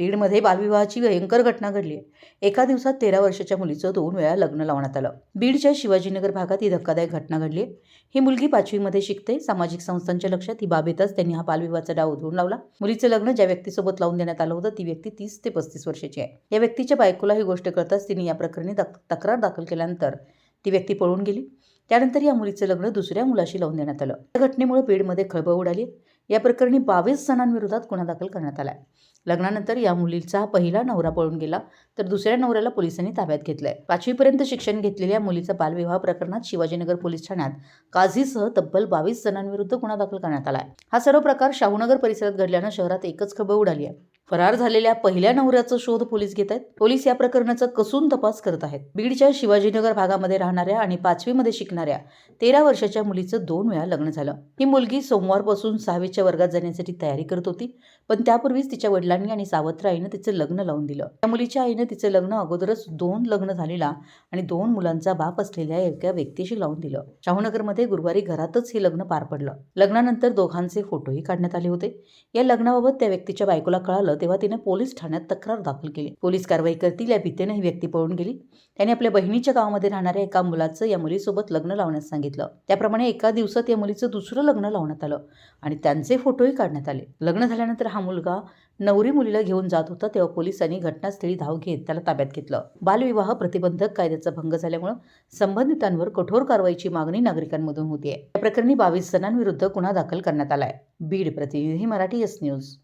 बीडमध्ये बालविवाहाची भयंकर घटना घडली. आहे एका दिवसात तेरा वर्षाच्या मुलीचं दोन वेळा लग्न लावण्यात आलं. बीडच्या शिवाजीनगर भागात ही धक्कादायक घटना घडली. आहे ही मुलगी पाचवीमध्ये शिकते. सामाजिक संस्थांच्या लक्षात ही बाब येताच त्यांनी हा बालविवाहाचा डाव उधळून लावला. मुलीचं लग्न ज्या व्यक्तीसोबत लावून देण्यात आलं होतं ती व्यक्ती तीस ते पस्तीस वर्षाची आहे. या व्यक्तीच्या बायकोला ही गोष्ट कळताच तिने या प्रकरणी तक्रार दाखल केल्यानंतर ती व्यक्ती पळून गेली. त्यानंतर या मुलीचं लग्न दुसऱ्या मुलाशी लावून देण्यात आलं. या घटनेमुळे बीडमध्ये खळबळ उडाली. या प्रकरणी बावीस जणांविरोधात गुन्हा दाखल करण्यात आला लग्नानंतर या मुलीचा पहिला नवरा पळून गेला तर दुसऱ्या नवऱ्याला पोलिसांनी ताब्यात घेतलंय. पाचवीपर्यंत शिक्षण घेतलेल्या मुलीचा बालविवाह प्रकरणात शिवाजीनगर पोलीस ठाण्यात काझीसह तब्बल बावीस जणांविरुद्ध गुन्हा दाखल करण्यात आला आहे हा सर्व प्रकार शाहूनगर परिसरात घडल्यानं शहरात एकच खळबळ उडाली आहे. फरार झालेल्या पहिल्या नवऱ्याचा शोध पोलीस घेत आहेत. पोलीस या प्रकरणाचा कसून तपास करत आहेत. बीडच्या शिवाजीनगर भागामध्ये राहणाऱ्या आणि पाचवीमध्ये शिकणाऱ्या तेरा वर्षाच्या मुलीचं दोन वेळा लग्न झालं. ही मुलगी सोमवारपासून सहावीच्या वर्गात जाण्यासाठी तयारी करत होती पण त्यापूर्वीच तिच्या वडिलांनी आणि सावत्र आईनं तिचं लग्न लावून दिलं. त्या मुलीच्या आईनं तिचं लग्न अगोदरच दोन लग्न झालेला आणि दोन मुलांचा बाप असलेल्या एका व्यक्तीशी लावून दिलं. शाहूनगरमध्ये गुरुवारी घरातच हे लग्न पार पडलं. लग्नानंतर दोघांचे फोटोही काढण्यात आले होते. या लग्नाबाबत त्या व्यक्तीच्या बायकोला कळालं तेव्हा तिने पोलीस ठाण्यात तक्रार दाखल केली. पोलीस कारवाई करतील या भीतीने ही व्यक्ती पळून गेली. त्याने आपल्या बहिणीच्या गावामध्ये राहणाऱ्या एका मुलाचं या मुलीसोबत लग्न लावण्यास सांगितलं. त्याप्रमाणे एका दिवसात या मुलीचं दुसरं लग्न लावण्यात आलं आणि त्यांचे फोटोही काढण्यात आले. लग्न झाल्यानंतर हा मुलगा नवरी मुलीला घेऊन जात होता तेव्हा पोलिसांनी घटनास्थळी धाव घेत त्याला ताब्यात घेतलं. बालविवाह प्रतिबंधक कायद्याचा भंग झाल्यामुळे संबंधितांवर कठोर कारवाईची मागणी नागरिकांमधून होतीये. या प्रकरणी बावीस जणांविरुद्ध गुन्हा दाखल करण्यात आलाय. बीड प्रतिनिधी मराठी एस न्यूज.